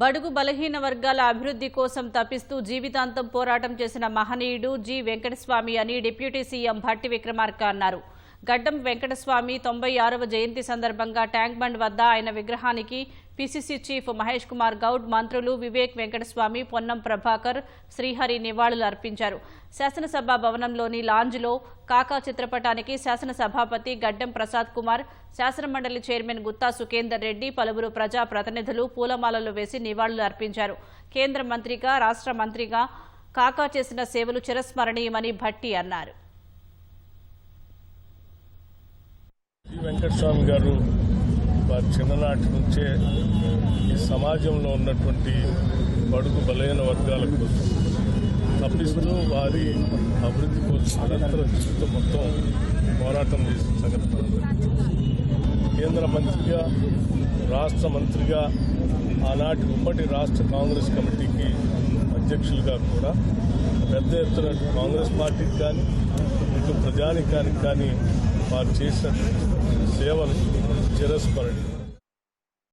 బడుగు బలహీన వర్గాల అభివృద్ధి కోసం తప్పిస్తూ జీవితాంతం పోరాటం చేసిన మహనీయుడు జి. వెంకటస్వామి అని డిప్యూటీ సీఎం భట్టి విక్రమార్క అన్నారు. గడ్డం వెంకటస్వామి తొంభై ఆరవ జయంతి సందర్భంగా ట్యాంక్ బండ్ వద్ద ఆయన విగ్రహానికి పిసిసి చీఫ్ మహేష్ కుమార్ గౌడ్ మంత్రులు వివేక్ వెంకటస్వామి పొన్నం ప్రభాకర్ శ్రీహరి నివాళులు అర్పించారు. శాసనసభ భవనంలోని లాంజ్లో కాకా చిత్రపటానికి శాసనసభాపతి గడ్డం ప్రసాద్ కుమార్ శాసనమండలి చైర్మన్ గుత్తా సుఖేందర్ రెడ్డి పలువురు ప్రజా ప్రతినిధులు పూలమాలలు వేసి నివాళులు అర్పించారు. కేంద్ర మంత్రిగా రాష్ట్ర మంత్రిగా కాకా చేసిన సేవలు చిరస్మరణీయమని భట్టి అన్నారు జి వెంకటస్వామి గారు వారి చిన్ననాటి నుంచే ఈ సమాజంలో ఉన్నటువంటి బడుగు బలైన వర్గాల కోసం తప్పిస్తూ వారి అభివృద్ధి కోసం నిరంతర జీవితం మొత్తం పోరాటం చేసిన సంగతి కేంద్ర మంత్రిగా రాష్ట్ర మంత్రిగా ఆనాటి ఉమ్మడి రాష్ట్ర కాంగ్రెస్ కమిటీకి అధ్యక్షులుగా కూడా పెద్ద ఎత్తున కాంగ్రెస్ పార్టీకి కానీ ఇటు ప్రజానికానికి కానీ వారు చేసిన సేవలు చిరస్మరణీయం.